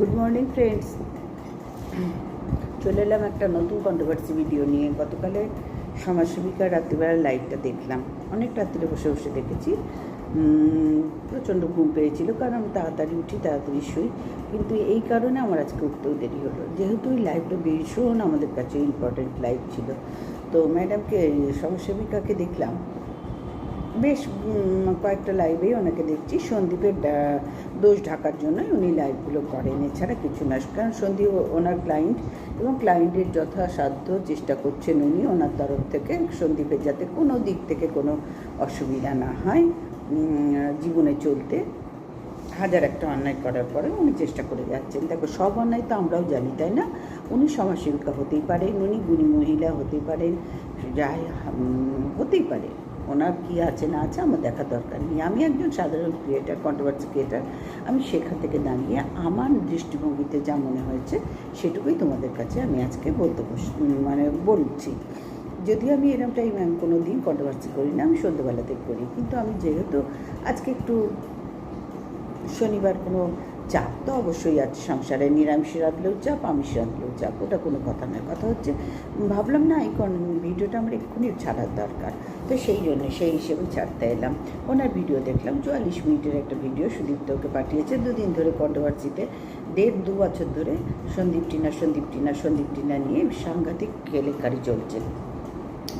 Good morning friends চলে এলাম একটা নতুন কন্ট্রোভার্সি ভিডিও নিয়ে। গতকালে সমাজসেবিকার রাত্রিবেলা লাইভটা দেখলাম। অনেক রাত্রে বসে বসে দেখেছি। প্রচণ্ড ঘুম পেয়েছিল, কারণ আমি তাড়াতাড়ি উঠি, তাড়াতাড়ি শুই। কিন্তু এই কারণে আমার আজকে উঠতেও দেরি হলো। যেহেতু ওই লাইভটা ভীষণ আমাদের কাছে ইম্পর্টেন্ট লাইভ ছিল। তো ম্যাডামকে সমাজসেবিকাকে দেখলাম। বেশ কয়েকটা লাইভেই ওনাকে দেখছি। সন্দীপের দোষ ঢাকার জন্যই উনি লাইভগুলো করেন। এছাড়া কিছু না। কারণ সন্দীপ ওনার ক্লায়েন্ট এবং ক্লায়েন্টের যথাসাধ্য চেষ্টা করছেন উনি ওনার তরফ থেকে সন্দীপের যাতে কোনো দিক থেকে কোনো অসুবিধা না হয় জীবনে চলতে। হাজার একটা অন্যায় করার পরে উনি চেষ্টা করে যাচ্ছেন। দেখো, সব অন্যায় তো আমরাও জানি, তাই না? উনি সমাজসেবিকা হতেই পারেন, উনি গুণী মহিলা হতে পারেন, যাই হতেই পারে। ওনার কী আছে, না আছে, আমার দেখার দরকার নেই। আমি একজন সাধারণ ক্রিয়েটার কন্ট্রোভার্সি ক্রিয়েটার আমি সেখান থেকে দাঁড়িয়ে আমার দৃষ্টিভঙ্গিতে যা মনে হয়েছে, সেটুকুই তোমাদের কাছে আমি আজকে বলতে মানে বলছি। যদিও আমি এরম টাইম আমি কোনো দিন কন্ট্রোভার্সি করি না, আমি সন্ধ্যেবেলাতে করি। কিন্তু আমি যেহেতু আজকে একটু শনিবার কোনো চাপ তো অবশ্যই আছে সংসারে নিরামিষ রাঁধলেও চাপ আমিষ রাঁধলেও চাপ, ওটা কোনো কথা নয়। কথা হচ্ছে ভাবলাম না এই ভিডিওটা আমার এক্ষুনি ছাড়ার দরকার। তো সেই জন্য, সেই হিসেবে ছাড়তে এলাম। ওনার ভিডিও দেখলাম, চুয়াল্লিশ মিনিটের একটা ভিডিও সুদীপ্ত ওকে পাঠিয়েছে। দুদিন ধরে কন্ট্রোভার্সিতে, দেড় দু বছর ধরে সন্দীপ টিনা সন্দীপ টিনা সন্দীপ টিনা নিয়ে সাংঘাতিক কেলেঙ্কারি চলছে।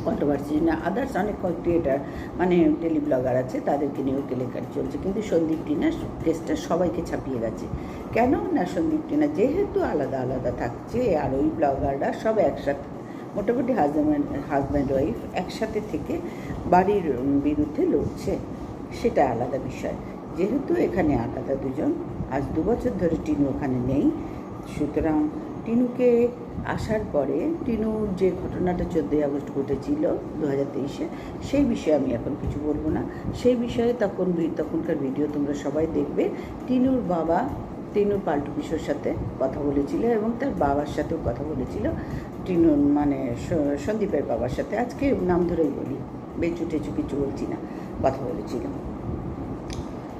কন্ট্রোভার্সি না আদার্স অনেক ক্রিয়েটার মানে টেলি ব্লগার আছে, তাদেরকে নিয়েও কেলেঙ্কারি চলছে। কিন্তু সন্দীপ টিনা কেসটা সবাইকে ছাপিয়ে গেছে। কেন না সন্দীপ টিনা? যেহেতু আলাদা আলাদা থাকছে, আর ওই ব্লগাররা সব একসাথে, মোটামুটি হাজব্যান্ড হাজব্যান্ড ওয়াইফ একসাথে থেকে বাড়ির বিরুদ্ধে লড়ছে। সেটা আলাদা বিষয়। যেহেতু এখানে আলাদা দুজন, আজ দু বছর ধরে টিনু ওখানে নেই। সুতরাং টিনুকে আসার পরে টিনুর যে ঘটনাটা চোদ্দোই আগস্ট ঘটেছিল দু হাজার তেইশে, সেই বিষয়ে আমি এখন কিছু বলব না। সেই বিষয়ে তখন তখনকার ভিডিও তোমরা সবাই দেখবে। টিনুর বাবা, টিনুর পাল্টু কিশোর সাথে কথা বলেছিল এবং তার বাবার সাথেও কথা বলেছিল। টিনুর মানে সন্দীপের বাবার সাথে। আজকে নাম ধরেই বলি, বেচু টেচু কিছু বলছি না, কথা বলেছিল।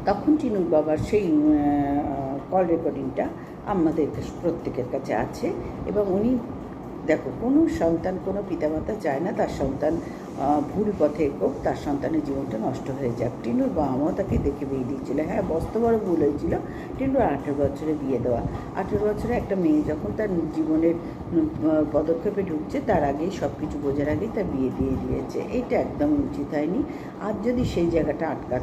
তখন টিনুর বাবার সেই কল রেকর্ডিংটা আমাদের প্রত্যেকের কাছে আছে এবং উনি, দেখো, কোনো সন্তান, কোনো পিতামাতা চায় না তার সন্তান ভুল পথে এগোক, তার সন্তানের জীবনটা নষ্ট হয়ে যাক। টিনুর বাবা মাও তাকে দেখে বিয়ে দিয়েছিল। হ্যাঁ বস্ত বড় ভুল হয়েছিল। টিনুর আঠেরো বছরে বিয়ে দেওয়া। আঠেরো বছরে একটা মেয়ে যখন তার জীবনের পদক্ষেপে ঢুকছে, তার আগেই সব কিছু বোঝার আগেই তার বিয়ে দিয়ে দিয়েছে। এটা একদম উচিত হয়নি। আর যদি সেই জায়গাটা আটকা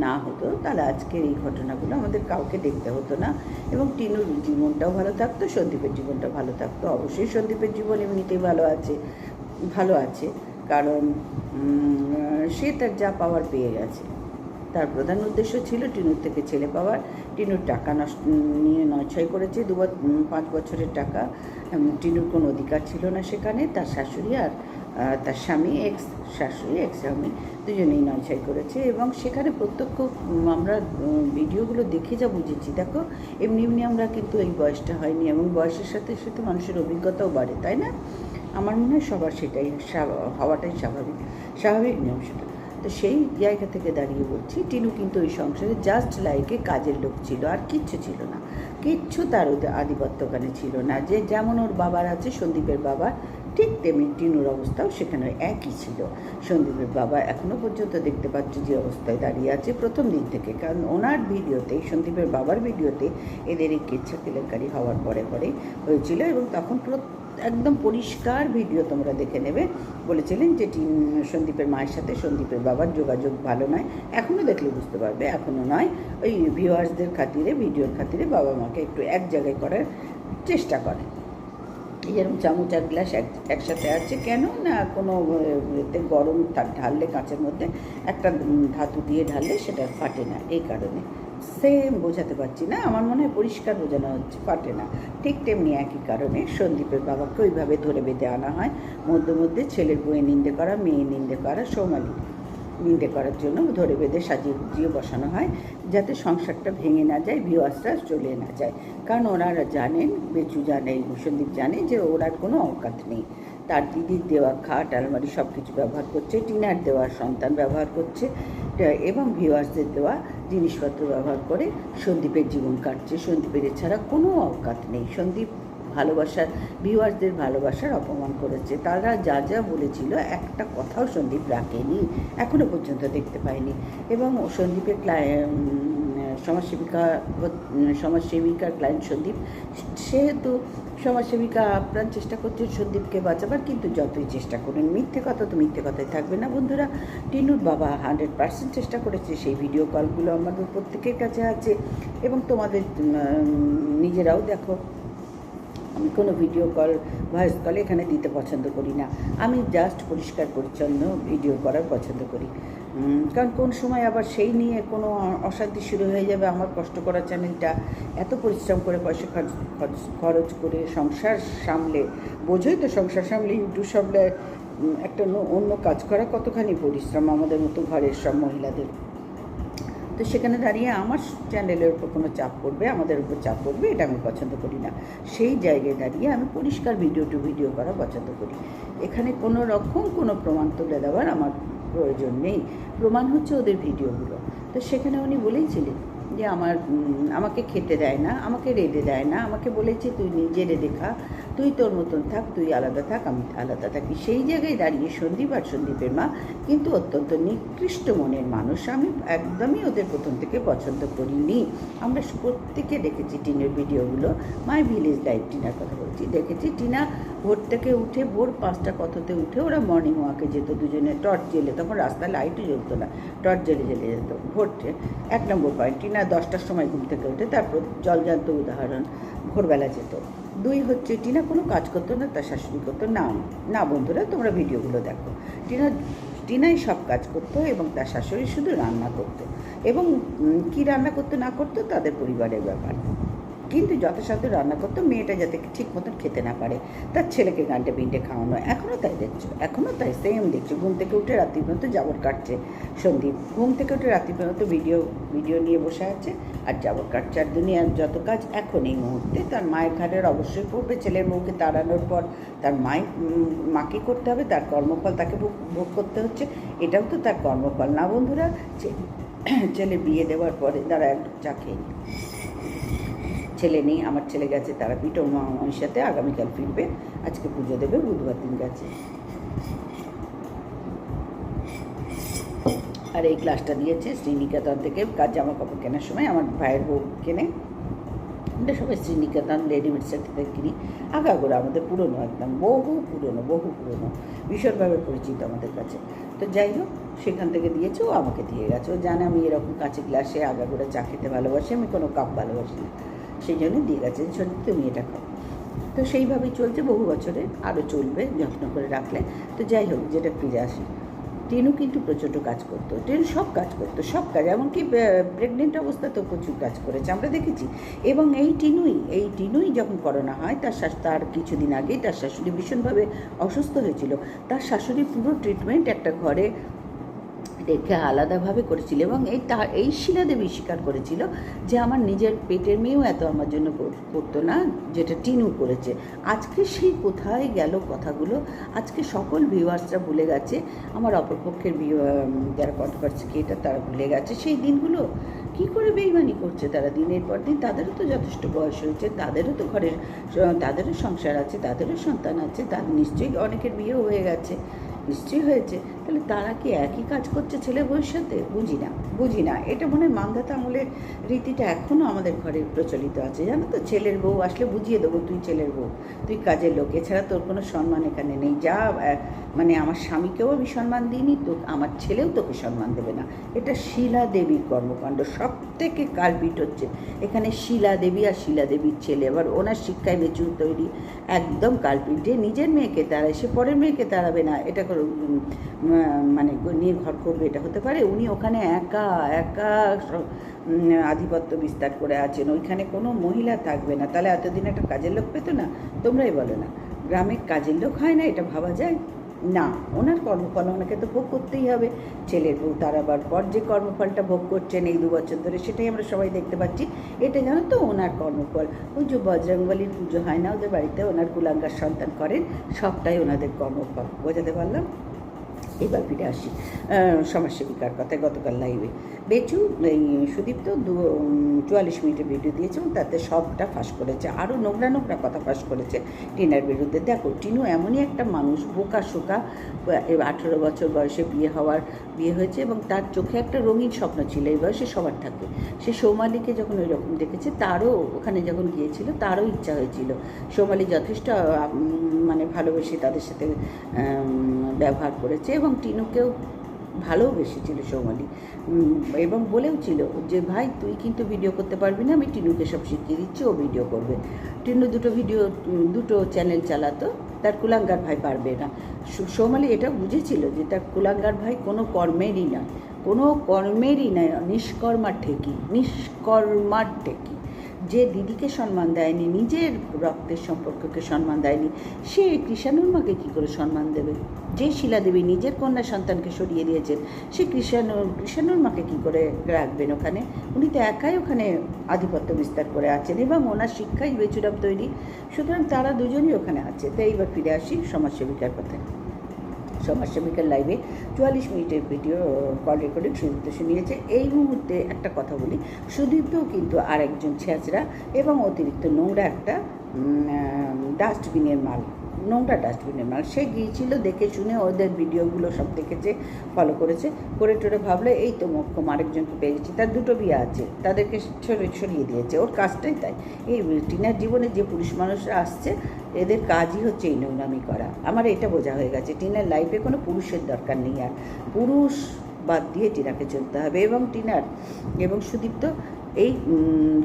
না হতো, তাহলে আজকের এই ঘটনাগুলো আমাদের কাউকে দেখতে হতো না। এবং টিনুর জীবনটাও ভালো থাকতো, সন্দীপের জীবনটা ভালো থাকতো। অবশ্যই সন্দীপের জীবন এমনিতেই ভালো আছে ভালো আছে। কারণ সে তার যা পাওয়ার পেয়ে গেছে। তার প্রধান উদ্দেশ্য ছিল টিনুর থেকে ছেলে পাওয়ার। টিনুর টাকা নষ্ট, নিয়ে নয়ছয় করেছে দু পাঁচ বছরের টাকা। টিনুর কোনো অধিকার ছিল না সেখানে, তার শাশুড়ি আর তার স্বামী এক্স শাশুড়ি এক্স স্বামী দুজনেই নয়ছয় করেছে এবং সেখানে প্রত্যক্ষ আমরা ভিডিওগুলো দেখে যা বুঝেছি, দেখো, এমনি এমনি আমরা কিন্তু এই বয়সটা হয়নি এবং বয়সের সাথে সাথে মানুষের অভিজ্ঞতাও বাড়ে, তাই না? আমার মনে হয় সবার সেটাই হওয়াটাই স্বাভাবিক স্বাভাবিক নিয়ম সেটা তো সেই জায়গা থেকে দাঁড়িয়ে বলছি, টিনু কিন্তু ওই সংসারে জাস্ট লাইকে কাজের লোক ছিল, আর কিচ্ছু ছিল না। কিচ্ছু তার ওদের আধিপত্য ছিল না। যে যেমন ওর বাবার আছে, সন্দীপের বাবার ঠিক তেমনি টিনুর অবস্থাও সেখানে একই ছিল। সন্দীপের বাবা এখনও পর্যন্ত দেখতে পাচ্ছি যে অবস্থায় দাঁড়িয়ে আছে প্রথম দিন থেকে। কারণ ওনার ভিডিওতে, সন্দীপের বাবার ভিডিওতে এদের এই কেচ্ছা কেলেঙ্কারি হওয়ার পরে পরে হয়েছিল এবং তখন একদম পরিষ্কার ভিডিও তোমরা দেখে নেবে। বলেছিলেন যে সন্দীপের মায়ের সাথে সন্দীপের বাবার যোগাযোগ ভালো নয়। এখনও দেখলে বুঝতে পারবে এখনও নয়। ওই ভিউয়ার্সদের খাতিরে, ভিডিওর খাতিরে বাবা মাকে একটু এক জায়গায় করার চেষ্টা করে এরকম চামচ আর গ্লাস এক, একসাথে আছে। কেন? না, কোনো এতে গরম ঢাললে কাঁচের মধ্যে একটা ধাতু দিয়ে ঢাললে সেটা ফাটে না, এই কারণে। সেম বোঝাতে পারছি না, আমার মনে হয় পরিষ্কার বোঝানো হচ্ছে, ফাটে না। ঠিক তেমনি একই কারণে সন্দীপের বাবাকে ওইভাবে ধরে বেঁধে আনা হয়। মধ্যে মধ্যে ছেলের বইয়ে নিন্দে করা, মেয়ে নিন্দে করা, সৌমালি। নিন্দে করার জন্য ধরে বেঁধে সাজিয়ে গুজিয়ে বসানো হয়, যাতে সংসারটা ভেঙে না যায়, ভিউয়ার্সরা চলে না যায়। কারণ ওনারা জানেন, বেচু জানে সন্দীপ জানে যে ওনার কোনো অকাত নেই। তার দিদির দেওয়া খাট, আলমারি সব কিছু ব্যবহার করছে, টিনার দেওয়া সন্তান ব্যবহার করছে, এবং ভিউয়ার্সদের দেওয়া জিনিসপত্র ব্যবহার করে সন্দীপের জীবন কাটছে। সন্দীপের এছাড়া কোনো অকাত নেই। সন্দীপ ভালোবাসার ভিউয়ার্সদের ভালোবাসার অপমান করেছে। তারা যা যা বলেছিল, একটা কথাও সন্দীপ রাখেনি। এখনও পর্যন্ত দেখতে পাইনি এবং সন্দীপের ক্লায়েন্ট সমাজসেবিকা সমাজসেবিকার ক্লায়েন্ট সন্দীপ, সেহেতু সমাজসেবিকা আপ্রাণ চেষ্টা করছে সন্দীপকে বাঁচাবার, কিন্তু যতই চেষ্টা করুন, মিথ্যে কথা তো মিথ্যে কথাই থাকবে না। বন্ধুরা, টিনুর বাবা হান্ড্রেড পার্সেন্ট চেষ্টা করেছে সেই ভিডিও কলগুলো আমাদের প্রত্যেকের কাছে আছে। এবং তোমাদের নিজেরাও দেখো। আমি কোনো ভিডিও কল ভয়েস কল এখানে দিতে পছন্দ করি না। আমি জাস্ট পরিষ্কার পরিচ্ছন্ন ভিডিও করার পছন্দ করি। কারণ কোন সময় আবার সেই নিয়ে কোনো অশান্তি শুরু হয়ে যাবে, আমার কষ্ট করা চ্যানেলটা এত পরিশ্রম করে পয়সা খরচ, খরচ- করে সংসার সামলে, বোঝোই তো সংসার সামলে ইউটিউব সামলে একটা অন্য কাজ করা কতখানি পরিশ্রম আমাদের মতো ঘরের সব মহিলাদের। তো সেখানে দাঁড়িয়ে আমার চ্যানেলের উপর কোনো চাপ পড়বে, আমাদের উপর চাপ পড়বে, এটা আমি পছন্দ করি না। সেই জায়গায় দাঁড়িয়ে আমি পরিষ্কার ভিডিও টু ভিডিও করা পছন্দ করি। এখানে কোনো রকম কোনো প্রমাণ তুলে দেওয়ার আমার প্রয়োজন নেই। প্রমাণ হচ্ছে ওদের ভিডিওগুলো তো সেখানে উনি বলেইছিলেন যে আমার আমাকে খেতে দেয় না, আমাকে রেঁধে দেয় না, আমাকে বলেছে তুই নিজে রেঁধে খা। তুই তোর মতন থাক, তুই আলাদা থাক, আমি আলাদা থাকি। সেই জায়গায় দাঁড়িয়ে সন্দীপ আর সন্দীপের মা কিন্তু অত্যন্ত নিকৃষ্ট মনের মানুষ। আমি একদমই ওদের প্রথম থেকে পছন্দ করিনি। আমরা প্রত্যেকে দেখেছি টিনের ভিডিওগুলো। মাই ভিলেজ লাইফ টিনার কথা বলছি। দেখেছি টিনা ভোর থেকে উঠে, ভোর পাঁচটা কথাতে উঠে ওরা মর্নিং ওয়াকে যেত, দুজনে টর্চ জেলে তখন রাস্তায় লাইটও জ্বলতো না, টর্চ জেলে জেলে যেত। ভোরটে এক নম্বর পয়েন্ট টিনা দশটার সময় ঘুম থেকে উঠে, তারপর জলজান্ত উদাহরণ, ভোরবেলা যেত। দুই হচ্ছে টিনা কোনো কাজ করতো না, তার শাশুড়ি করতো না। না বন্ধুরা, তোমরা ভিডিওগুলো দেখো। টিনা, টিনাই সব কাজ করতো এবং তার শাশুড়ি শুধু রান্না করতো। এবং কী কি রান্না করতে না করতো, তাদের পরিবারের ব্যাপার। কিন্তু যথাসাধ্য রান্না করতো, মেয়েটা যাতে ঠিক মতন খেতে না পারে। তার ছেলেকে গানটে পিনটে খাওয়ানো এখনও তাই দেখছ এখনও তাই সেম দেখছ। ঘুম থেকে উঠে রাত্রি পর্যন্ত জাবর কাটছে সন্দীপ। ঘুম থেকে উঠে রাত্রি পর্যন্ত ভিডিও ভিডিও নিয়ে বসে আছে আর জাবর কাটছে। আর দুনিয়ার যত কাজ এখন এই মুহূর্তে, তার মায়ের ঘাটের অবশ্যই পড়বে। ছেলের মুখে তাড়ানোর পর তার মায়ের মাকে করতে হবে, তার কর্মফল তাকে ভোগ করতে হচ্ছে। এটাও তো তার কর্মফল। না বন্ধুরা ছেলে বিয়ে দেওয়ার পরে তারা এক চা খেয়ে। ছেলে নেই, আমার ছেলে গেছে তারাপীঠ, ও মামার সাথে আগামীকাল ফিরবে। আজকে পুজো দেবে, বুধবার দিন গেছে। আর এই ক্লাসটা দিয়েছে শ্রীনিকেতন থেকে কাজ জামা কাপড় কেনার সময়। আমার ভাইয়ের বউ কেনে। এটা সবাই শ্রীনিকেতন রেডিমেড সেট থেকে কিনি। আগাগোড়া আমাদের পুরনো একদম, বহু পুরনো বহু পুরনো, ভীষণভাবে পরিচিত আমাদের কাছে। তো যাই হোক, সেখান থেকে দিয়েছে, ও আমাকে দিয়ে গেছে। ও জানে আমি এরকম কাঁচে গ্লাসে আগাগোড়া চা খেতে ভালোবাসি, আমি কোনো কাপ ভালোবাসি না। সেই জন্য দিয়ে গেছে। সত্যি তুমি এটা খাও। তো সেইভাবেই চলছে, বহু বছরে আরও চলবে, যত্ন করে রাখলে। তো যাই হোক, যেটা ফিরে আসি। টিনু কিন্তু প্রচণ্ড কাজ করতো। টিনু সব কাজ করতো, সব কাজ। এমনকি প্রেগনেন্ট অবস্থাতেও প্রচুর কাজ করেছে। আমরা দেখেছি। এবং এই টিনুই এই টিনুই যখন করোনা হয়, তার শাশ, তার কিছুদিন আগেই তার শাশুড়ি ভীষণভাবে অসুস্থ হয়েছিল। তার শাশুড়ি পুরো ট্রিটমেন্ট একটা ঘরে রেখে আলাদাভাবে করেছিল এবং এই তা এই শিলাদেবী স্বীকার করেছিল যে আমার নিজের পেটের মেয়েও এত আমার জন্য কর- করতো না যেটা টিনু করেছে। আজকে সেই কোথায় গেল কথাগুলো? আজকে সকল ভিউয়ার্সরা ভুলে গেছে। আমার অপরপক্ষের view- উম, যারা কন্ট্রোভার্সি ক্রিয়েটার তারা ভুলে গেছে। সেই দিনগুলো কি করে বেইমানি করছে তারা দিনের পর দিন? তাদেরও তো যথেষ্ট বয়স হয়েছে তাদেরও তো ঘরের তাদেরও সংসার আছে তাদেরও সন্তান আছে তাদের নিশ্চয়ই অনেকের বিয়েও হয়ে গেছে। নিশ্চয়ই হয়েছে। তাহলে তারা কি একই কাজ করছে ছেলে ভবিষ্যতে? বুঝি না বুঝি না। এটা মনে হয় মান্ধাতা আমলের রীতিটা এখনও আমাদের ঘরে প্রচলিত আছে। জানো তো, ছেলের বউ আসলে বুঝিয়ে দেবো তুই ছেলের বউ। তুই কাজের লোক, এছাড়া তোর কোনো সম্মান এখানে নেই। যা মানে আমার স্বামীকেও আমি সম্মান দিইনি, তো আমার ছেলেও তোকে সম্মান দেবে না। এটা শিলা দেবীর কর্মকাণ্ড সব থেকে কালপিট হচ্ছে। এখানে শিলা দেবী আর শিলা দেবীর ছেলে, এবার ওনার শিক্ষায় বেচুন তৈরি। একদম কালপিট যে নিজের মেয়েকে তাড়ায়, সে পরের মেয়েকে তাড়াবে না, এটা মানে নিয়ে ঘর করবে, এটা হতে পারে। উনি ওখানে একা একা আধিপত্য বিস্তার করে আছেন। ওইখানে কোনো মহিলা থাকবে না। তাহলে এতদিন একটা কাজের লোক পেতো না? তোমরাই বলো না। গ্রামে কাজের লোক হয় না, এটা ভাবা যায়? না, ওনার কর্মফল ওনাকে তো ভোগ করতেই হবে। ছেলের বউ তার আবার পর যে কর্মফলটা ভোগ করছেন এই দু বছর ধরে সেটাই আমরা সবাই দেখতে পাচ্ছি। এটা জানো তো ওনার কর্মফল। ওই যে বজরংবলীর পুজো হয় না, ওদের বাড়িতে ওনার কুলাঙ্গার সন্তান করেন, সবটাই ওনাদের কর্মফল। বোঝাতে পারলাম? এবার ফিরে আসি। সমাজসেবিকার কথায় গতকাল লাইভে বেচু, এই সুদীপ তো দু চুয়াল্লিশ মিনিটের ভিডিও দিয়েছে এবং তাতে সবটা ফাঁস করেছে। আরও নোংরা নোংরা কথা ফাঁস করেছে টিনার বিরুদ্ধে। দেখো, টিনু এমনই একটা মানুষ, বোকা শোকা আঠেরো বছর বয়সে বিয়ে হওয়ার বিয়ে হয়েছে এবং তার চোখে একটা রঙিন স্বপ্ন ছিল। এই বয়সে সবার থাকে। সে সৌমালিকে যখন ওই রকম দেখেছে, তারও ওখানে যখন গিয়েছিল, তারও ইচ্ছা হয়েছিল। সোমালি যথেষ্ট মানে ভালোবেসে তাদের সাথে ব্যবহার করেছে এবং টিনুকেও ভালোবেসেছিল সৌমালি। এবং বলেও ছিল যে, ভাই, তুই কিন্তু ভিডিও করতে পারবি না, আমি টিনুকে সব শিখিয়ে দিচ্ছি, ও ভিডিও করবে। টিনু দুটো ভিডিও দুটো চ্যানেল চালাতো, তার কুলাঙ্গার ভাই পারবে না। সৌমালি এটা বুঝেছিল যে, তার কুলাঙ্গার ভাই কোনো কর্মেরই নয় কোনো কর্মেরই নয় নিষ্কর্মার ঠেকি নিষ্কর্মার ঠেকি। যে দিদিকে সম্মান দেয়নি, নিজের রক্তের সম্পর্ককে সম্মান দেয়নি, সে কৃষাণুর মাকে কী করে সম্মান দেবে? যে শিলা দেবী নিজের কন্যা সন্তানকে সরিয়ে দিয়েছেন, সে কৃষাণুর কৃষাণুর মাকে কী করে রাখবেন ওখানে? উনি তো একাই ওখানে আধিপত্য বিস্তার করে আছেন এবং ওনার শিক্ষাই বেচুরাম তৈরি। সুতরাং তারা দুজনই ওখানে আছে। তাই এইবার ফিরে আসি সমাজসেবিকার কথায় সমাজসেবিকার লাইভে চুয়াল্লিশ মিনিটের ভিডিও কল রেকর্ডিং সুদীপ্ত শুনিয়েছে এই মুহূর্তে একটা কথা বলি সুদীপ্তও কিন্তু আর একজন ছেঁচড়া এবং অতিরিক্ত নোংরা একটা ডাস্টবিনের মাল নোংরা ডাস্টবিনে মাল। সে গিয়েছিল দেখে শুনে ওদের ভিডিওগুলো সব দেখেছে ফলো করেছে। করে টোরে ভাবলে, এই তো মোক্ষম, আরেকজনকে পেয়ে গেছি তার দুটো বিয়ে আছে, তাদেরকে সরিয়ে দিয়েছে। ওর কাজটাই তাই। এই টিনার জীবনে যে পুরুষ মানুষরা আসছে, এদের কাজই হচ্ছে এই নোংরামি করা। আমার এটা বোঝা হয়ে গেছে, টিনার লাইফে কোনো পুরুষের দরকার নেই আর। পুরুষ বাদ দিয়ে টিনাকে চলতে হবে এবং টিনার এবং সুদীপ্ত এই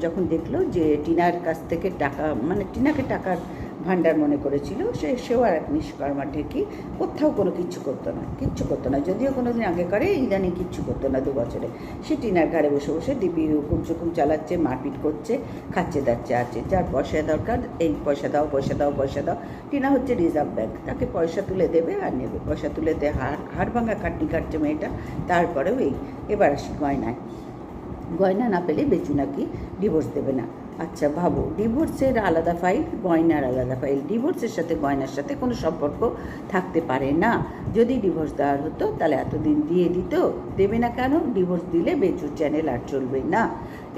যখন দেখল যে টিনার কাছ থেকে টাকা মানে টিনাকে টাকার ভাণ্ডার মনে করেছিল, সে, সেও আর এক নিষ্কর্মা ঠেকি কোথাও কোনো কিচ্ছু করতো না, কিচ্ছু করতো না। যদিও কোনো দিন আগে করে ইদানিং কিচ্ছু করতো না দু বছরে। সে টিনার ঘাড়ে বসে বসে ডিবি হুকুম চুকুম চালাচ্ছে, মারপিট করছে, খাচ্ছে, দাচ্ছে আছে যার পয়সা দরকার, এই পয়সা দাও পয়সা দাও পয়সা দাও। টিনা হচ্ছে রিজার্ভ ব্যাংক, তাকে পয়সা তুলে দেবে আর নেবে। পয়সা তুলে দে হাড় হাড় ভাঙা খাটনি কাটছে মেয়েটা, তারপরেও এই, এবার আসি গয়নায়। গয়না না পেলে বেচু নাকি ডিভোর্স দেবে না। আচ্ছা ভাবো ডিভোর্সের আলাদা ফাইল গয়নার আলাদা ফাইল ডিভোর্সের সাথে গয়নার সাথে কোনো সম্পর্ক থাকতে পারে না। যদি ডিভোর্স দেওয়ার হতো, তাহলে এতদিন দিয়ে দিত। দেবে না কেন? ডিভোর্স দিলে বেচুর চ্যানেল আর চলবে না।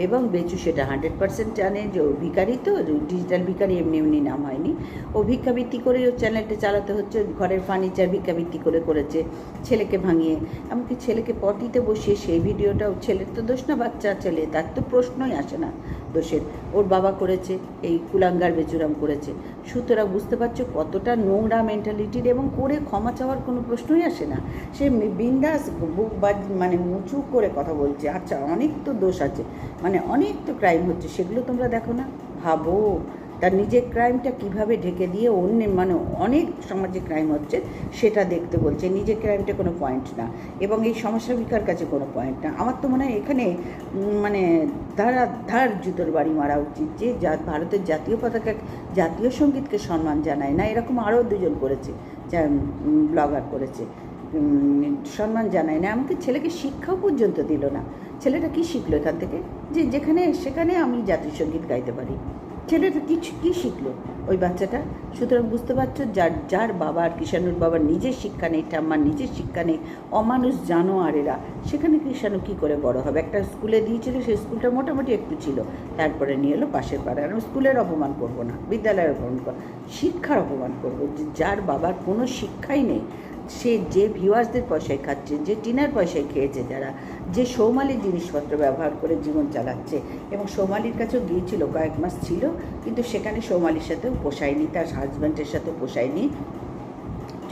এবং বেচু সেটা হান্ড্রেড পার্সেন্ট জানে যে ও ভিকারি তো ডিজিটাল ভিকারি এমনি এমনি নাম হয়নি। ও ভিক্ষাবৃত্তি করে ওর চ্যানেলটা চালাতে হচ্ছে, ঘরের ফার্নিচার ভিক্ষাবৃত্তি করে করেছে, ছেলেকে ভাঙিয়ে। এমনকি ছেলেকে পটিতে বসিয়ে সেই ভিডিওটা ভিডিওটাও ছেলের তো দোষ না বাচ্চা, ছেলে তার তো প্রশ্নই আসে না দোষের। ওর বাবা করেছে, এই কুলাঙ্গার বেচুরাম করেছে। সুতরাং বুঝতে পারছ কতটা নোংরা মেন্টালিটির এবং করে ক্ষমা চাওয়ার কোনো প্রশ্নই আসে না। সে বিন্দাস বুক বাজ মানে উঁচু করে কথা বলছে আচ্ছা অনেক তো দোষ আছে। মানে অনেক তো ক্রাইম হচ্ছে, সেগুলো তোমরা দেখো না? ভাবো। তার নিজের ক্রাইমটা কীভাবে ঢেকে দিয়ে অন্য মানে অনেক সমাজে ক্রাইম হচ্ছে, সেটা দেখতে বলছে। নিজের ক্রাইমটা কোনো পয়েন্ট না। এবং এই সমস্যাবিকার কাছে কোনো পয়েন্ট না। আমার তো মনে হয় এখানে মানে ধারা, ধার জুতোর বাড়ি মারা উচিত যে যা, ভারতের জাতীয় পতাকা, জাতীয় সঙ্গীতকে সম্মান জানায় না। এরকম আরও দুজন করেছে, যা ব্লগার করেছে। সম্মান জানায় না। এমনকি ছেলেকে শিক্ষাও পর্যন্ত দিল না। ছেলেটা কি শিখলো এখান থেকে? যে যেখানে, সেখানে আমি জাতীয় সংগীত গাইতে পারি। ছেলেটা কি কী শিখলো ওই বাচ্চাটা? সুতরাং বুঝতে পারছ, যার যার বাবার কিষাণুর বাবার নিজের শিক্ষা নেই, ঠাম্মার নিজের শিক্ষা নেই, অমানুষ জানো আর এরা সেখানে কৃষাণু কী করে বড় হবে? একটা স্কুলে দিয়েছিল, সেই স্কুলটা মোটামুটি একটু ছিল। তারপরে নিয়ে এলো পাশের পাড়ার আমি স্কুলের অপমান করব না, বিদ্যালয়ের অপমান করব শিক্ষার অপমান করব যার বাবার কোনো শিক্ষাই নেই। সে যে ভিউয়ার্সদের পয়সায় খাচ্ছে, যে টিনার পয়সায় খেয়েছে যারা, যে সৌমালির জিনিসপত্র ব্যবহার করে জীবন চালাচ্ছে, এবং সৌমালির কাছেও গিয়েছিল, কয়েক মাস ছিল, কিন্তু সেখানে সৌমালির সাথেও পোষায়নি, তার হাজব্যান্ডের সাথে পোষায়নি।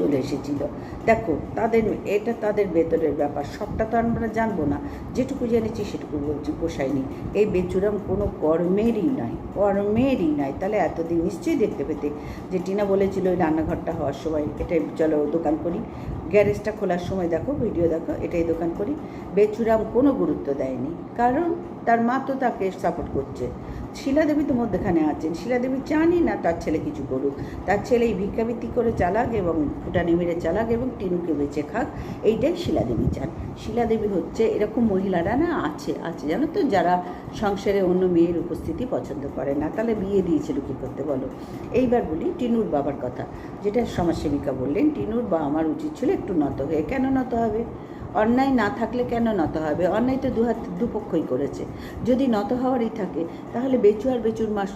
চলে এসেছিল। দেখো, তাদের এটা তাদের ভেতরের ব্যাপার, সবটা তো আমরা জানব না। যেটুকু জেনেছি সেটুকু বলছি, পোষায়নি। এই বেচুরাম কোনো কর্মেরই নয় কর্মেরই নয়। তাহলে এতদিন নিশ্চয়ই দেখতে পেতে যে টিনা বলেছিল ওই রান্নাঘরটা হওয়ার সময় এটাই, চলো দোকান করি। গ্যারেজটা খোলার সময় দেখো, ভিডিও দেখো, এটাই দোকান করি। বেচুরাম কোনো গুরুত্ব দেয়নি, কারণ তার মা তো তাকে সাপোর্ট করছে। শিলাদেবী তো মধ্যখানে আছেন। শিলাদেবী চানই না তার ছেলে কিছু করুক। তার ছেলে এই ভিক্ষাবৃত্তি করে চালাক এবং ফুটানি মেরে চালাক এবং টিনুকে বেঁচে খাক। এইটাই শিলাদেবী চান। শিলাদেবী হচ্ছে এরকম মহিলারা না আছে আছে। জানো তো যারা সংসারে অন্য মেয়ের উপস্থিতি পছন্দ করে না। তাহলে বিয়ে দিয়েছিল কী করতে বলো? এইবার বলি টিনুর বাবার কথা। যেটা সমাজসেবিকা বললেন, টিনুর বা আমার উচিত ছিল একটু নত হয়ে। কেন নত হবে? অন্যায় না থাকলে কেন নত হবে? অন্যায় তো দু হাত দুপক্ষই করেছে। যদি নত হওয়ারই থাকে, তাহলে বেচু আর বেচুর মাস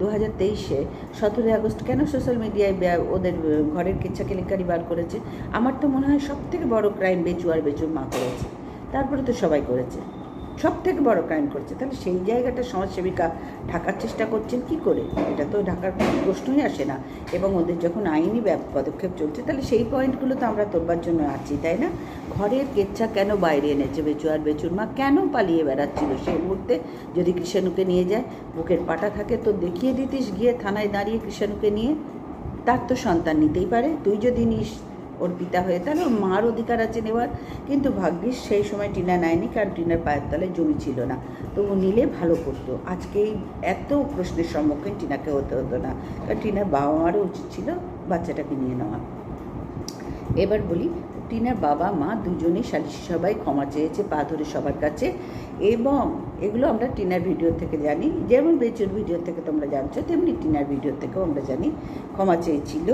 দু হাজার তেইশে সতেরোই আগস্ট কেন সোশ্যাল মিডিয়ায় ওদের ঘরের কেচ্ছা কেলেঙ্কারি বার করেছে? আমার তো মনে হয় সব থেকে বড় ক্রাইম বেচু আর বেচুর মা করেছে। তারপরে তো সবাই করেছে। সব থেকে বড় ক্রাইম করছে। তাহলে সেই জায়গাটা সমাজসেবিকা ঢাকার চেষ্টা করছেন কি করে? এটা তো ঢাকার প্রশ্নই আসে না। এবং ওদের যখন আইনি পদক্ষেপ চলছে, তাহলে সেই পয়েন্টগুলো তো আমরা তোলবার জন্য আছি, তাই না? ঘরের কেচ্ছা কেন বাইরে এনেছে বেচু আর বেচুর মা? কেন পালিয়ে বেড়াচ্ছিল সেই মুহূর্তে? যদি কৃষাণুকে নিয়ে যায়, বুকের পাটা থাকে, তো দেখিয়ে দিতিস গিয়ে থানায় দাঁড়িয়ে কৃষাণুকে নিয়ে। তার তো সন্তান নিতেই পারে। তুই যদি নিস ওর পিতা হয়ে তাহলে ওর মার অধিকার আছে নেওয়ার। কিন্তু ভাগ্যিস সেই সময় টিনা নেয়নি, কারণ টিনার পায়ের তলায় জমি ছিল না। তো ও নিলে ভালো করতো। আজকে এত প্রশ্নের সম্মুখীন টিনাকে হতে হতো না। কারণ টিনার বাবা মারও উচিত ছিল বাচ্চাটাকে নিয়ে নেওয়া। এবার বলি, টিনার বাবা মা দুজনেই সালিশি সবাই ক্ষমা চেয়েছে, পা ধরে সবার কাছে এবং এগুলো আমরা টিনার ভিডিও থেকে জানি, যেমন বেচুর ভিডিও থেকে তোমরা জানছো, তেমনি টিনার ভিডিও থেকেও আমরা জানি, ক্ষমা চেয়েছিল।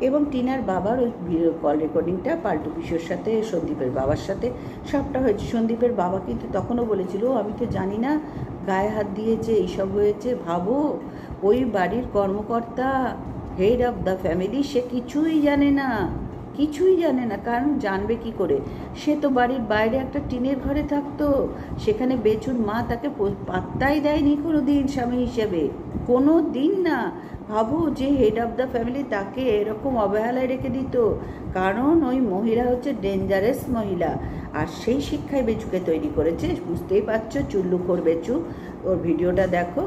এবং টিনার বাবার ওই ভিডিও কল রেকর্ডিংটা পাল্টু কিশোর সাথে, সন্দীপের বাবার সাথে, সবটা হয়েছে। সন্দীপের বাবা কিন্তু তখনও বলেছিল, আমি তো জানি না, গায়ে হাত দিয়েছে এইসব হয়েছে, ভাবো, ওই বাড়ির কর্মকর্তা হেড অফ দ্য ফ্যামিলি সে কিছুই জানে না। কিছুই জানে না, কারণ জানবে কি করে? সে তো বাড়ির বাইরে একটা টিনের ঘরে থাকতো, সেখানে বেচুর মা তাকে পাত্তাই দেয়নি কোনো দিন স্বামী হিসেবে। কোনো দিন না। ভাবো যে হেড অফ দ্য ফ্যামিলি তাকে এরকম অবহেলায় রেখে দিত, কারণ ওই মহিলা হচ্ছে ডেঞ্জারাস মহিলা। আর সেই শিক্ষায় বেচুকে তৈরি করেছে, বুঝতেই পারছ চুল্লুখোর বেচু। ওর ভিডিওটা দেখো,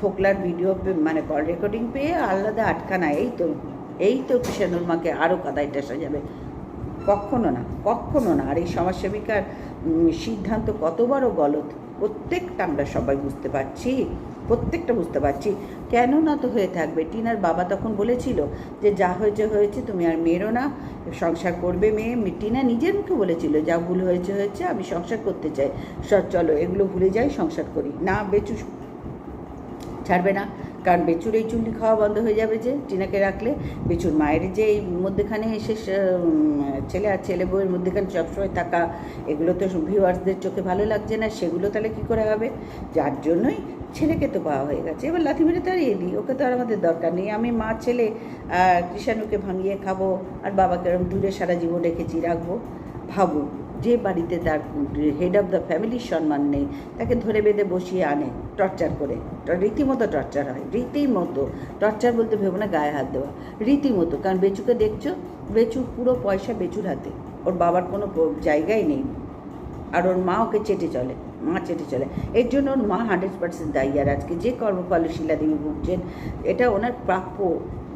ফোকলার ভিডিও মানে কল রেকর্ডিং পেয়ে আলাদা আটকানা, এই তো। এই তো কিষানুর মাকে আরও কাদাইটা যাবে? কখনো না কখনো না। আর এই সমাজসেবিকার সিদ্ধান্ত কত বড় গলত? প্রত্যেকটা আমরা সবাই বুঝতে পারছি, প্রত্যেকটা বুঝতে পারছি। কেন না তো হয়ে থাকবে? টিনার বাবা তখন বলেছিল যে, যা হয়েছে হয়েছে, তুমি আর মেরো না। সংসার করবে মেয়ে। টিনা নিজের মুখে বলেছিল, যা ভুল হয়েছে হয়েছে, আমি সংসার করতে চাই। চলো, এগুলো ভুলে যাই, সংসার করি। না, বেচু, ছাড়বে না। কারণ বেচুর এই চুল্লি খাওয়া বন্ধ হয়ে যাবে যে, টিনাকে রাখলে। বেচুর মায়ের যে এই মধ্যেখানে এসে ছেলে আর ছেলে বউয়ের মধ্যেখানে সবসময় থাকা, এগুলো তো ভিউয়ার্সদের চোখে ভালো লাগছে না, সেগুলো তাহলে কী করে হবে? যার জন্যই ছেলেকে তো পাওয়া হয়ে গেছে। এবার লাথি মেরে তাড়িয়ে দিই ওকে তো আর আমাদের দরকার নেই। আমি মা, ছেলে কৃষাণুকে ভাঙিয়ে খাব, আর বাবাকে এরকম দূরে সারা জীবন রেখেছি রাখব ভাবো যে বাড়িতে তার হেড অফ দ্য ফ্যামিলির সম্মান নেই, তাকে ধরে বেঁধে বসিয়ে আনে টর্চার করে। রীতিমতো টর্চার হয়, রীতিমতো। টর্চার বলতে ভেবো না, গায়ে হাত দেওয়া। রীতিমতো, কারণ বেচুকে দেখছ, বেচুর পুরো পয়সা বেচুর হাতে। ওর বাবার কোনো জায়গাই নেই। আর ওর মা ওকে চেটে চলে, মা চেটে চলে। এর জন্য ওর মা হান্ড্রেড পার্সেন্ট দায়ী। আর আজকে যে কর্মফলে শিলাদেবী ভুগছেন, এটা ওনার প্রাপ্য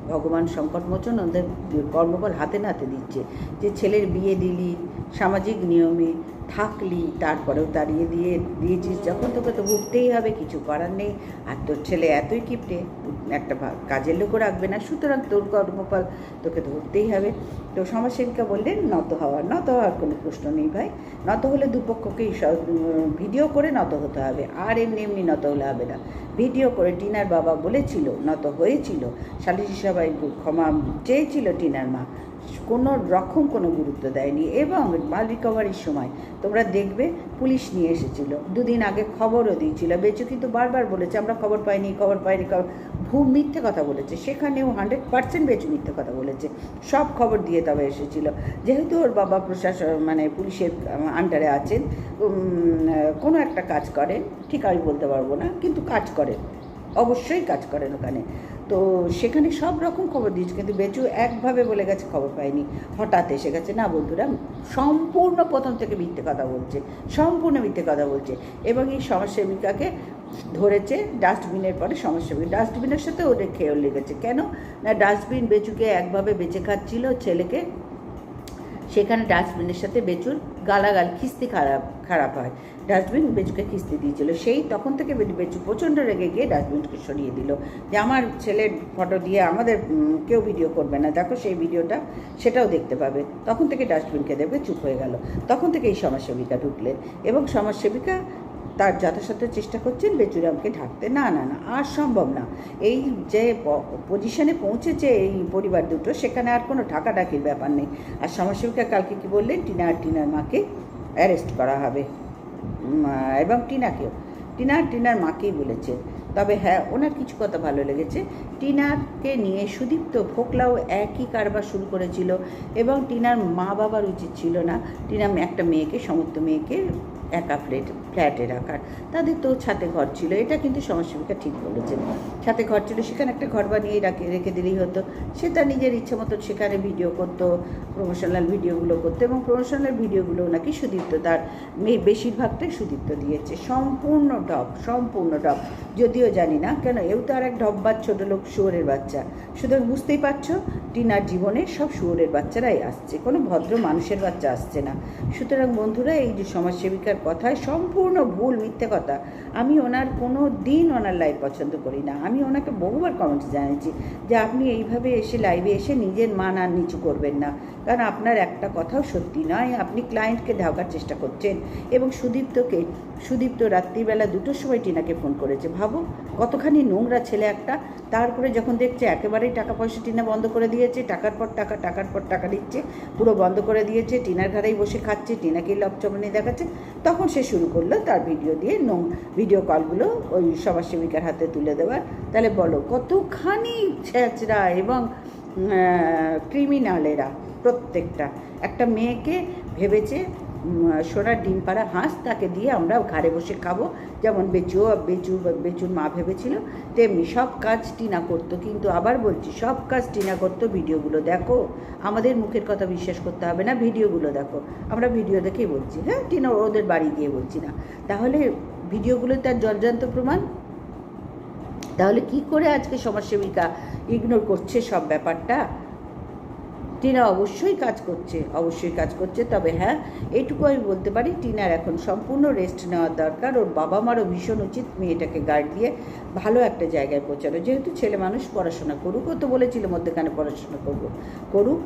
ভগবান সংকটমোচন ওদের কর্মফল হাতে নাতে দিচ্ছে। যে ছেলের বিয়ে দিলি সামাজিক নিয়মে থাকলি, তারপরেও তাড়িয়ে দিয়ে, দিয়েছিস যখন, তোকে তো ভুগতেই হবে, কিছু করার নেই। আর তোর ছেলে এতই কিপটে, একটা কাজের লোকও রাখবে না। সুতরাং তোর কর্মফল তোকে ধরতেই হবে। তো সমাজসেবিকা বললেন নত হওয়ার নত হওয়ার কোনো প্রশ্ন নেই ভাই। নত হলে দুপক্ষকেই ভিডিও করে নত হতে হবে। আর এমনি এমনি নত হলে হবে না। ভিডিও করে টিনার বাবা বলেছিল, নত হয়েছিল। সালিশি সবাই ক্ষমা চেয়েছিল টিনার মা। কোনো রকম কোনো গুরুত্ব দেয়নি এবং মাল রিকভারির সময় তোমরা দেখবে পুলিশ নিয়ে এসেছিল। দুদিন আগে খবরও দিয়েছিল। বেচু কিন্তু বারবার বলেছে, আমরা খবর পাইনি খবর পাইনি, খবর ভূ মিথ্যে কথা বলেছে। সেখানেও হান্ড্রেড পার্সেন্ট বেচু মিথ্যে কথা বলেছে। সব খবর দিয়ে তবে এসেছিল। যেহেতু ওর বাবা প্রশাসন মানে পুলিশের আন্ডারে আছেন কোনো একটা কাজ করেন, ঠিক আমি বলতে পারব না, কিন্তু কাজ করেন। অবশ্যই কাজ করেন ওখানে। তো সেখানে সব রকম খবর দিয়েছে, কিন্তু বেচু একভাবে বলে গেছে খবর পায়নি। হঠাৎ এসে গেছে, না বন্ধুরা, সম্পূর্ণ প্রথম থেকে মিথ্যে কথা বলছে, সম্পূর্ণ মিথ্যে কথা বলছে। এবং এই সমাজসেবিকাকে ধরেছে ডাস্টবিনের পরে সমাজসেবিকা। ডাস্টবিনের সাথে ওদের খেয়েও লেগেছে। কেন? না, ডাস্টবিন বেচুকে একভাবে বেঁচে খাচ্ছিল ছেলেকে সেখানে ডাস্টবিনের সাথে বেচুর গালাগাল, খিস্তি খারাপ খারাপ হয়। ডাস্টবিন বেচুকে খিস্তি দিয়েছিল। সেই তখন থেকে বেচু প্রচণ্ড রেগে গিয়ে ডাস্টবিনকে সরিয়ে দিল। যে আমার ছেলের ফটো দিয়ে আমাদের কেউ ভিডিও করবে না। দেখো সেই ভিডিওটা, সেটাও দেখতে পাবে। তখন থেকে ডাস্টবিনকে দেখবে চুপ হয়ে গেল। তখন থেকে এই সমাজসেবিকা ঢুকলেন। এবং সমাজসেবিকা তার যথাসাধ্য চেষ্টা করছেন বেচুরামকে ঢাকতে। না না না, আর সম্ভব না। এই যে পজিশনে পৌঁছেছে এই পরিবার দুটো, সেখানে আর কোনো ঢাকাঢাকির ব্যাপার নেই। আর সমাজসেবিকা কালকে কি বললেন? টিনা আর টিনার মাকে অ্যারেস্ট করা হবে। এবং টিনাকেও। টিনা টিনার মাকেই বলেছেন তবে হ্যাঁ ওনার কিছু কথা ভালো লেগেছে। টিনারকে নিয়ে সুদীপ্ত ফোকলাও একই কারবার শুরু করেছিল এবং টিনার মা বাবার উচিত ছিল না। টিনা একটা মেয়েকে, সমস্ত মেয়েকে একা ফ্ল্যাট ফ্ল্যাটে রাখার। তাদের তো ছাতে ঘর ছিল, এটা কিন্তু সমাজসেবিকা ঠিক বলেছেন। ছাতে ঘর ছিল, সেখানে একটা ঘর বানিয়ে রাখে, রেখে দিলেই হতো। সে তার নিজের ইচ্ছে মতো সেখানে ভিডিও করতো প্রমোশনাল ভিডিওগুলো করতো এবং প্রমোশনাল ভিডিওগুলো নাকি সুদীপ্ত তার মেয়ে বেশিরভাগটাই সুদীপ্ত দিয়েছে। সম্পূর্ণ ডব সম্পূর্ণ ডব যদিও জানি না কেন, এও তো আর এক ডব্বার ছোটো লোক, শুয়োরের বাচ্চা। সুতরাং বুঝতেই পারছ, টিনার জীবনে সব শুয়োরের বাচ্চারাই আসছে, কোনো ভদ্র মানুষের বাচ্চা আসছে না। সুতরাং বন্ধুরা, এই যে সমাজসেবিকার কথায় সম্পূর্ণ ভুল, মিথ্যে কথা। আমি ওনার কোনো দিন ওনার লাইভ পছন্দ করি না। আমি ওনাকে বহুবার কমেন্টে জানিয়েছি যে আপনি এইভাবে এসে লাইভে এসে নিজের মান আর নিচু করবেন না। কারণ আপনার একটা কথাও সত্যি নয়। আপনি ক্লায়েন্টকে ঢাকার চেষ্টা করছেন এবং সুদীপ্তকে, সুদীপ্ত রাত্রিবেলা দুটোর সময় টিনাকে ফোন করেছে। ভাবো কতখানি নোংরা ছেলে একটা। তারপরে যখন দেখছে একেবারেই টাকা পয়সা টিনা বন্ধ করে দিয়েছে, টাকার পর টাকা, টাকার পর টাকা দিচ্ছে, পুরো বন্ধ করে দিয়েছে, টিনার ঘরেই বসে খাচ্ছে, টিনাকেই লপচমনি দেখাচ্ছে। তখন সে শুরু করল তার ভিডিও দিয়ে নোং ভিডিও কলগুলো ওই সমাজসেবিকার হাতে তুলে দেওয়ার তাহলে বলো, কতখানি ছেঁচড়া এবং ক্রিমিনালেরা প্রত্যেকটা। একটা মেয়েকে ভেবেছে সোনার ডিম পাড়া হাঁস, তাকে দিয়ে আমরা ঘাড়ে বসে খাব। যেমন বেচু বেচু, বেচুর মা ভেবেছিল, তেমনি সব কাজ টিনা করতো। কিন্তু আবার বলছি, সব কাজ টিনা করতো ভিডিওগুলো। দেখো, আমাদের মুখের কথা বিশ্বাস করতে হবে না, ভিডিওগুলো দেখো। আমরা ভিডিও দেখেই বলছি হ্যাঁ টিনা ওদের বাড়ি গিয়ে বলছি না। তাহলে ভিডিওগুলো তার জর্জান্ত প্রমাণ? তাহলে কি করে আজকে সমাজসেবিকা ইগনোর করছে সব ব্যাপারটা? টিনা অবশ্যই কাজ করছে, অবশ্যই কাজ করছে। তবে হ্যাঁ এটুকু আমি বলতে পারি, টিনার এখন সম্পূর্ণ রেস্ট নেওয়ার দরকার। ওর বাবা মারও ভীষণ উচিত মেয়েটাকে গার্ড দিয়ে ভালো একটা জায়গায় পৌঁছানো। যেহেতু ছেলে মানুষ, পড়াশোনা করুক। ও তো বলেছিল মধ্যখানে পড়াশোনা করব। করুক,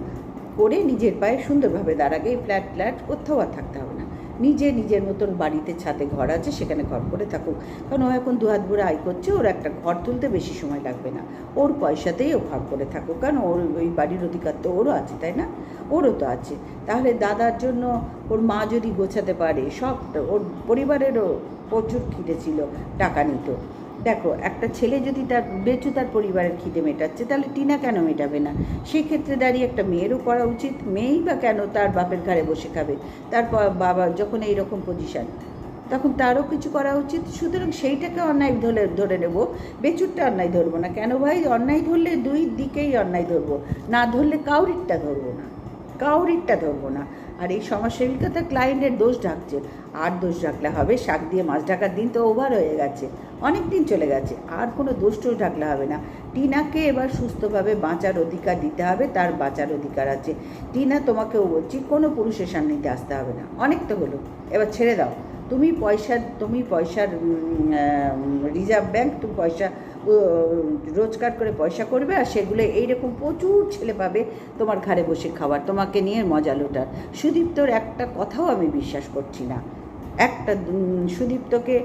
করে নিজের পায়ে সুন্দরভাবে দাঁড়াগে ফ্ল্যাট ফ্ল্যাট কোথাও আর থাকতে হবে না। নিজে নিজের মতন বাড়িতে ছাদে ঘর আছে, সেখানে ঘর করে থাকুক। কারণ ও এখন দু হাত ভরে আয় করছে, ওর একটা ঘর তুলতে বেশি সময় লাগবে না। ওর পয়সাতেই ও ঘর করে থাকুক, কারণ ওর ওই বাড়ির অধিকার তো ওরও আছে, তাই না? ওরও তো আছে। তাহলে দাদার জন্য ওর মা যদি গোছাতে পারে, সব ওর পরিবারেরও প্রচুর খিদে ছিল, টাকা নিত। দেখো, একটা ছেলে যদি তার বেচু তার পরিবারের খিদে মেটাচ্ছে, তাহলে টিনা কেন মেটাবে না? সেই ক্ষেত্রে দাঁড়িয়ে একটা মেয়েরও করা উচিত, মেয়েই বা কেন তার বাপের ঘাড়ে বসে খাবে? তারপর বাবা যখন এই রকম পজিশান তখন তারও কিছু করা উচিত। সুতরাং সেইটাকে অন্যায় ধরে ধরে নেব। বেচুরটা অন্যায় ধরবো না। কেন ভাই? অন্যায় ধরলে দুই দিকেই অন্যায় ধরবো। না ধরলে কাউরিরটা ধরবো না। কাউরিরটা ধরবো না। আর এই সমাজসেবিকা তার ক্লায়েন্টের দোষ ঢাকছে। আর দোষ ঢাকলে হবে, শাক দিয়ে মাছ ঢাকার দিন তো ওভার হয়ে গেছে। অনেক দিন চলে গেছে, আর কোনো দোষ টোষ ঢাকলে হবে না। টিনাকে এবার সুস্থভাবে বাঁচার অধিকার দিতে হবে, তার বাঁচার অধিকার আছে। টিনা তোমাকেও বলছি, কোনো পুরুষের সান্নিধ্যে আসতে হবে না। অনেক তো হলো। এবার ছেড়ে দাও। তুমি পয়সা, তুমি পয়সার রিজার্ভ ব্যাংক, তুমি পয়সা রোজগার করে পয়সা করবে, আর সেগুলো এইরকম প্রচুর ছেলে পাবে তোমার ঘরে বসে খাবার তোমাকে নিয়ে মজা লোটার। সুদীপ্তর একটা কথাও আমি বিশ্বাস করছি না। একটা সুদীপ্তকে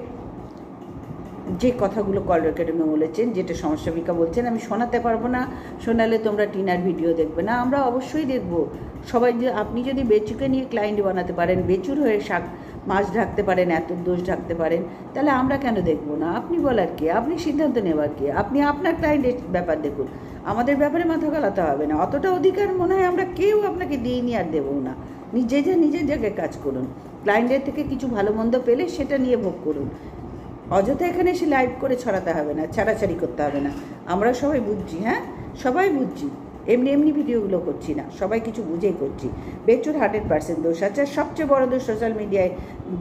যে কথাগুলো কল রেকর্ডিংয়ে বলেছেন, যেটা সমস্যাবিকা বলছেন, আমি শোনাতে পারব না। শোনালে তোমরা টিনার ভিডিও দেখবে না। আমরা অবশ্যই দেখব। সবাই যে, আপনি যদি বেচুকে নিয়ে ক্লায়েন্ট বানাতে পারেন, বেচুর হয়ে শাক, মাছ ঢাকতে পারেন, এত দোষ ঢাকতে পারেন, তাহলে আমরা কেন দেখব না? আপনি বলার কে? আপনি সিদ্ধান্ত নেওয়ার কে? আপনি আপনার ক্লায়েন্টের ব্যাপার দেখুন। আমাদের ব্যাপারে মাথা গলাতে হবে না। অতটা অধিকার মনে হয় আমরা কেউ আপনাকে দিইনি আর দেবো না। নিজে যা, নিজের জায়গায় কাজ করুন। ক্লায়েন্টের থেকে কিছু ভালো মন্দ পেলে সেটা নিয়ে ভোগ করুন। অযথা এখানে এসে লাইভ করে ছড়াতে হবে না, ছাড়াছাড়ি করতে হবে না। আমরা সবাই বুঝছি হ্যাঁ? সবাই বুঝছি। এমনি এমনি ভিডিওগুলো করছি না, সবাই কিছু বুঝেই করছি। বেচুর হান্ড্রেড পার্সেন্ট দোষ আছে, আর সবচেয়ে বড় দোষ সোশ্যাল মিডিয়ায়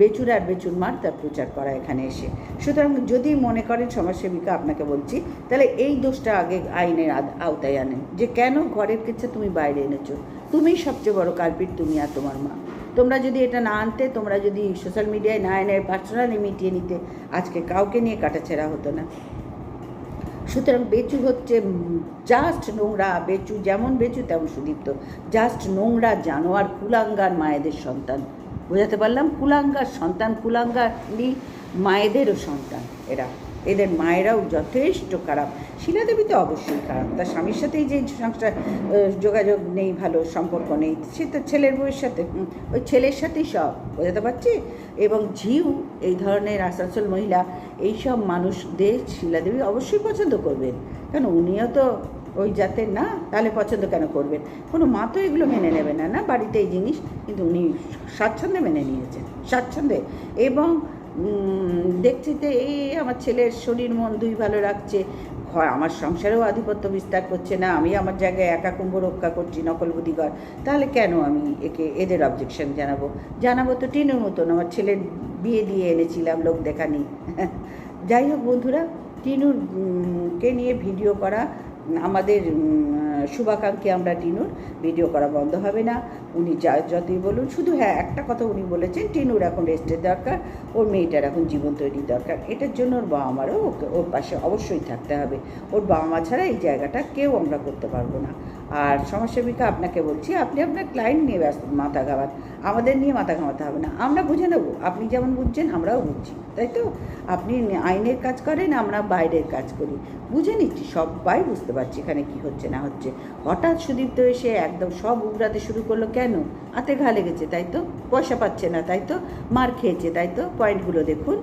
বেচুর আর বেচুর মার তার প্রচার করা এখানে এসে। সুতরাং যদি মনে করেন সমাজসেবিকা আপনাকে বলছি, তাহলে এই দোষটা আগে আইনের আওতায় আনেন। যে কেন ঘরের কিছু তুমি বাইরে এনেছো? তুমিই সবচেয়ে বড় কালপিট তুমি আর তোমার মা। তোমরা যদি এটা না আনতে, তোমরা যদি সোশ্যাল মিডিয়ায় না এনে পার্সোনালি মিটিয়ে নিতে, আজকে কাউকে নিয়ে কাটাছেড়া হতো না। সুতরাং বেচু হচ্ছে জাস্ট নোংরা, বেচু যেমন বেচু তেমন সুদীপ্ত। জাস্ট নোংরা জানোয়ার, কুলাঙ্গার মায়েদের সন্তান। বোঝাতে পারলাম? কুলাঙ্গার সন্তান, কুলাঙ্গার মায়েদেরও সন্তান এরা। এদের মায়েরাও যথেষ্ট খারাপ। শিলাদেবী তো অবশ্যই খারাপ। তার স্বামীর সাথেই যে সংসার যোগাযোগ নেই, ভালো সম্পর্ক নেই, সে তো ছেলের বউয়ের সাথে। ওই ছেলের সাথেই সব, বোঝাতে পারছি? এবং ঝিউ, এই ধরনের আসানসোল মহিলা, এইসব মানুষদের শিলাদেবী অবশ্যই পছন্দ করবেন। কারণ উনিও তো ওই জাতের না, তাহলে পছন্দ কেন করবেন? কোনো মা তো এগুলো মেনে নেবে না না? বাড়িতে এই জিনিস, কিন্তু উনি স্বাচ্ছন্দ্যে মেনে নিয়েছেন, স্বাচ্ছন্দ্যে। এবং দেখছি যে এই আমার ছেলের শরীর মন দুই ভালো রাখছে। হয়, আমার সংসারেও আধিপত্য বিস্তার করছে না, আমি আমার জায়গায় একা কুম্ভ রক্ষা করছি, নকল বুদ্ধিগর। তাহলে কেন আমি একে, এদের অবজেকশন জানাব? জানাব তো টিনের মতন, আমার ছেলের বিয়ে দিয়ে এনেছিলাম, লোক দেখানি। যাই হোক বন্ধুরা, টিনুর কে নিয়ে ভিডিও করা, আমাদের শুভাকাঙ্ক্ষী আমরা টিনুর ভিডিও করা বন্ধ হবে না। উনি যা যতই বলুন, শুধু হ্যাঁ একটা কথা উনি বলেছেন, টিনুর এখন রেস্টের দরকার, ওর মেয়েটার এখন জীবন তৈরির দরকার। এটার জন্য ওর বাবা মারও ওকে, ওর পাশে অবশ্যই থাকতে হবে। ওর বাবা মা ছাড়া এই জায়গাটা কেউ আমরা করতে পারব না। আর সমাজসেবিকা, আপনাকে বলছি, আপনি আপনার ক্লায়েন্ট নিয়ে ব্যস্ত, মাথা ঘামান। আমাদের নিয়ে মাথা ঘামাতে হবে না। আমরা বুঝে নেব, আপনি যেমন বুঝছেন, আমরাও বুঝছি, তাই তো? আপনি আইনের কাজ করেন, আমরা বাইরের কাজ করি। বুঝে নিচ্ছি, সবাই বুঝতে পারছি এখানে কি হচ্ছে, না হচ্ছে। হঠাৎ সুদীপ্ত এসে একদম সব উগরাতে শুরু করল কেন? হাতে ঘা লেগেছে, তাই তো? পয়সা পাচ্ছে না, তাই তো? মার খেয়েছে, তাই তো? পয়েন্টগুলো দেখুন।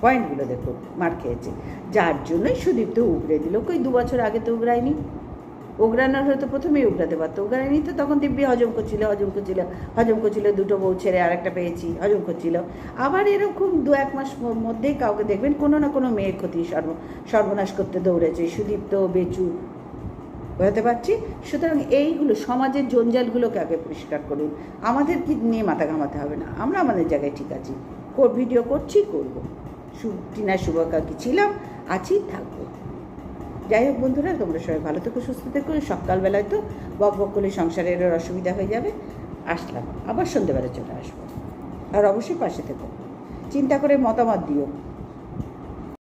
পয়েন্টগুলো দেখুন, মার খেয়েছে। যার জন্যই সুদীপ্ত উগড়ে দিল। কই, দু বছর আগে তো উগড়ায়নি? উগড়ানোর হয়তো প্রথমেই উগড়াতে পারতো। উগড়ায়নি তো তখন দিব্যি হজম করছিল হজম করছিল হজম করছিল, দুটো বউ ছেড়ে আরেকটা পেয়েছি, হজম করছিল। আবার এরকম দু এক মাস মধ্যেই কাউকে দেখবেন কোনো না কোনো মেয়ের ক্ষতি সর্ব, সর্বনাশ করতে দৌড়েছে। সুদীপ্ত, বেচু বোঝাতে পারছি? সুতরাং এইগুলো সমাজের জঞ্জালগুলোকে আগে পরিষ্কার করুন। আমাদের কি নিয়ে মাথা ঘামাতে হবে না? আমরা আমাদের জায়গায় ঠিক আছি। ভিডিও করছি, করব। টিনা শুভাকাঙ্ক্ষী ছিলাম, আছি, থাকব। যাই হোক বন্ধুরা, তোমরা সবাই ভালো থেকো, সুস্থ থেকো। সকালবেলায় তো বক বক করলে সংসারের অসুবিধা হয়ে যাবে। আসলাম। আবার সন্ধ্যেবেলা চলে আসব। আর অবশ্যই পাশে থেকো। চিন্তা করে মতামত দিও।